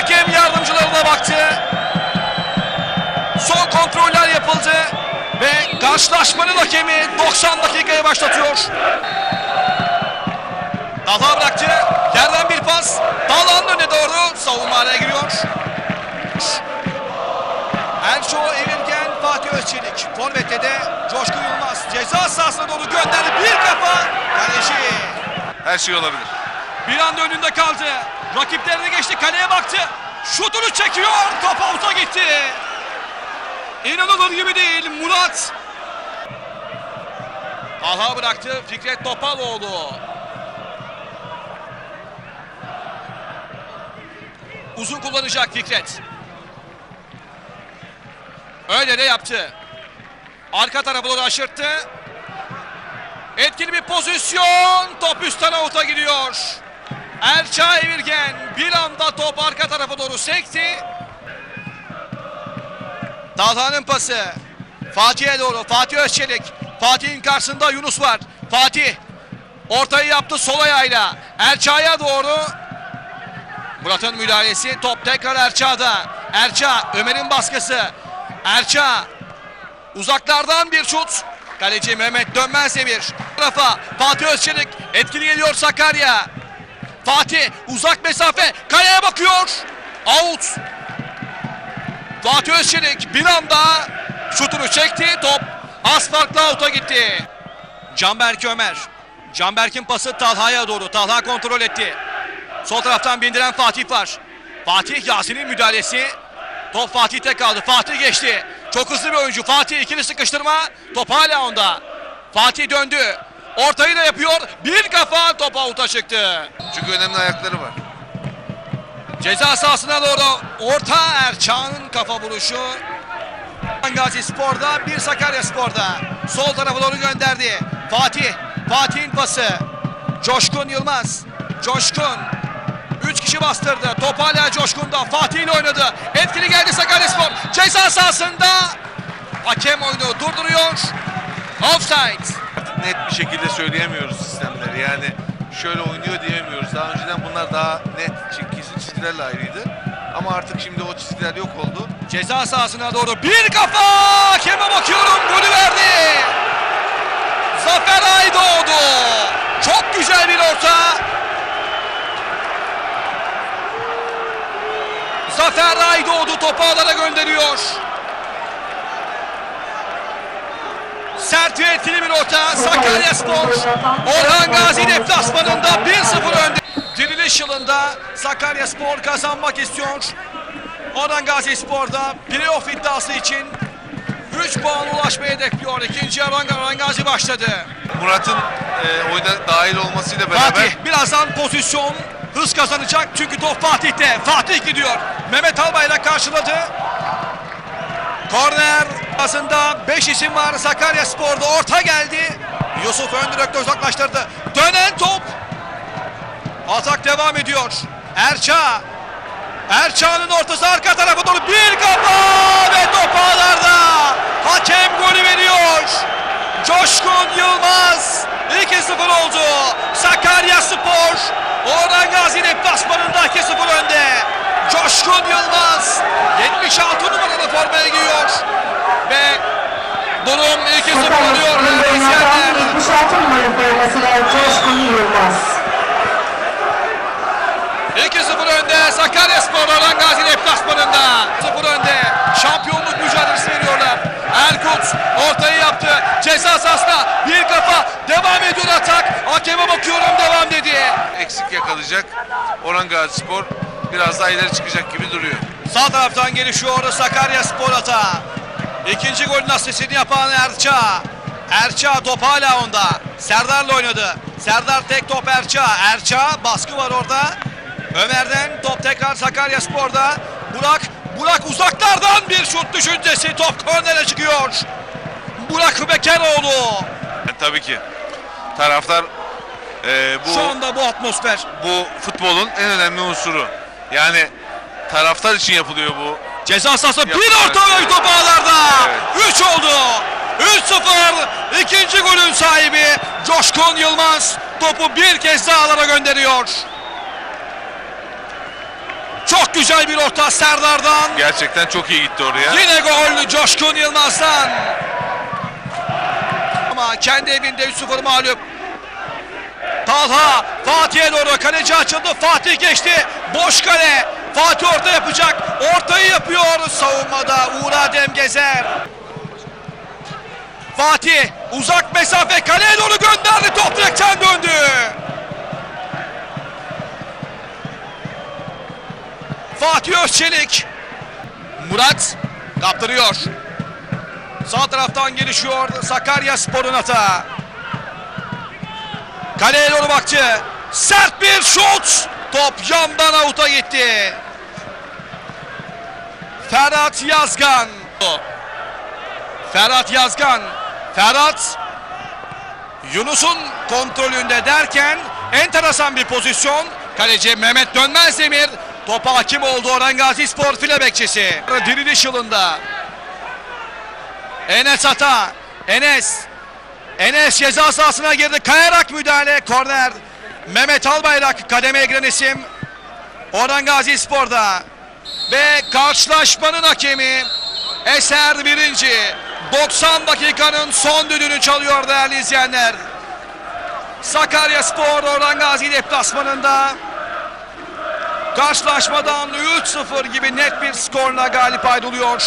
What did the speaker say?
Hakem yardımcılarına baktı. Son kontroller yapıldı. Ve karşılaşmanın hakemi 90 dakikaya başlatıyor. Dalha bıraktı. Yerden bir pas. Dalha'nın önüne doğru savunma araya giriyor. Erço Evirgen, Fatih Özçelik. Forvet'te de Coşkun Yılmaz. Ceza sahasına doğru gönderdi. Bir kafa. Kaleci. Her şey olabilir. Bir anda önünde kaldı. Rakiplerine geçti. Kaleye baktı. Şutunu çekiyor. Top avuta gitti. İnanılır gibi değil. Murat. Talha bıraktı. Fikret Topaloğlu. Uzun kullanacak Fikret. Öyle de yaptı. Arka tarafa doğru aşırttı. Etkili bir pozisyon. Top üstten avuta gidiyor. Erça Evirgen bir anda top arka tarafa doğru sekti. Talha'nın pası. Fatih'e doğru. Fatih Özçelik. Fatih'in karşısında Yunus var. Fatih ortayı yaptı sol ayağıyla. Erça'ya doğru. Murat'ın müdahalesi. Top tekrar Erça'da. Erça Ömer'in baskısı. Erça Uzaklardan bir şut. Kaleci Mehmet Dönmez Demir. Tarafa Fatih Özçelik etkili geliyor Sakarya. Fatih uzak mesafe kaleye bakıyor. Out. Fatih Özçelik bir anda şutunu çekti. Top az farklı out'a gitti. Canberk Ömer. Canberk'in pası Talha'ya doğru. Talha kontrol etti. Sol taraftan bindiren Fatih var. Fatih Yasin'in müdahalesi. Top Fatih'te kaldı. Fatih geçti. Çok hızlı bir oyuncu. Fatih ikili sıkıştırma. Top hala onda. Fatih döndü. Ortayı da yapıyor. Bir kafa top avuta çıktı. Çünkü önemli ayakları var. Ceza sahasına doğru orta Erçan'ın kafa vuruşu. Gazi Spor'da bir Sakarya Spor'da. Sol tarafa doğru gönderdi. Fatih. Fatih'in pası. Coşkun Yılmaz. Coşkun. Üç kişi bastırdı. Top hala Coşkun'da. Fatih ile oynadı. Etkili geldi Sakarya Spor. Ceza sahasında. Hakem oyunu durduruyor. Offside. Net bir şekilde söyleyemiyoruz sistemleri. Yani şöyle oynuyor diyemiyoruz. Daha önceden bunlar daha net çizgi çizgilerle ayrıydı. Ama artık şimdi o çizgiler yok oldu. Ceza sahasına doğru bir kafa. Hakeme bakıyorum. Golü verdi. Zafer Aydoğdu. Çok güzel bir orta. Zafer Aydoğdu topu alana gönderiyor. Sert etkili bir orta. Sakarya Spor. Orhan Gazi deplasmanında 1-0 önde. Diriliş yılında Sakarya Spor kazanmak istiyor. Orhan Gazi Spor'da playoff iddiası için 3 puan ulaşmayı hedefliyor. İkinci Orhan, Orhan Gazi başladı. Murat'ın e, oyuna dahil olmasıyla beraber Fatih birazdan pozisyon hız kazanacak çünkü top Fatih'te. Fatih gidiyor. Mehmet Albayrak karşıladı. Korner aslında 5 isim var Sakarya Spor'da orta geldi. Yusuf ön uzaklaştırdı. Dönen top. Atak devam ediyor. Erça. Erça'nın ortası arka tarafa doğru bir kafa ve top ağlarda. Hakem golü veriyor. Coşkun Yılmaz 2-0 oldu. Sakarya Spor Orhan Gazi deplasmanında 2-0 önde. Coşkun Yılmaz 76 numaralı formaya giyiyor. Ve durum 2-0 oluyor. izleyenler. 76 numara formasıyla Coşkun Yılmaz. 2-0 önde Sakarya Spor Orhan Gazi deplasmanında. 0 önde şampiyonluk mücadelesi veriyorlar. Erkut ortayı yaptı. Ceza sahasına bir kafa devam ediyor atak. Hakeme bakıyorum devam dedi. eksik yakalayacak. Orhan Gazi Spor biraz daha ileri çıkacak gibi duruyor. Sağ taraftan gelişiyor Sakarya Spor atağı. İkinci golün asistini yapan Erça. Erça top hala onda. Serdar'la oynadı. Serdar tek top Erça. Erça baskı var orada. Ömer'den top tekrar Sakarya Spor'da. Burak, Burak uzaklardan bir şut düşüncesi. Top kornere çıkıyor. Burak Bekeroğlu. Yani tabii ki taraftar e, bu Şu anda bu atmosfer. bu futbolun en önemli unsuru. Yani taraftar için yapılıyor bu. Ceza sahası bir orta ve top ağlarda. Evet. 3 oldu. 3-0. İkinci golün sahibi Coşkun Yılmaz topu bir kez daha alana gönderiyor. Çok güzel bir orta Serdar'dan. Gerçekten çok iyi gitti oraya. Yine gol Coşkun Yılmaz'dan. Ama kendi evinde 3-0 mağlup. Talha Fatih'e doğru kaleci açıldı. Fatih geçti. Boş kale. Fatih orta yapacak. Ortayı yapıyor savunmada Uğur Adem Gezer. Fatih uzak mesafe kaleye doğru gönderdi. Top direkten döndü. Fatih Özçelik. Murat kaptırıyor. Sağ taraftan gelişiyor Sakarya Spor'un hata. Kaleye doğru baktı. Sert bir şut. Top yandan avuta gitti. Ferhat Yazgan. Ferhat Yazgan. Ferhat Yunus'un kontrolünde derken enteresan bir pozisyon. Kaleci Mehmet Dönmez Demir topa hakim oldu Orhan Gazi Spor file bekçisi. Diriliş yılında. Enes Ata. Enes. Enes ceza sahasına girdi. Kayarak müdahale. Korner. Mehmet Albayrak kademeye giren isim. Orhan Gazi Spor'da. Ve karşılaşmanın hakemi Eser birinci. 90 dakikanın son düdüğünü çalıyor değerli izleyenler. Sakarya Spor Orhan Gazi deplasmanında karşılaşmadan 3-0 gibi net bir skorla galip ayrılıyor.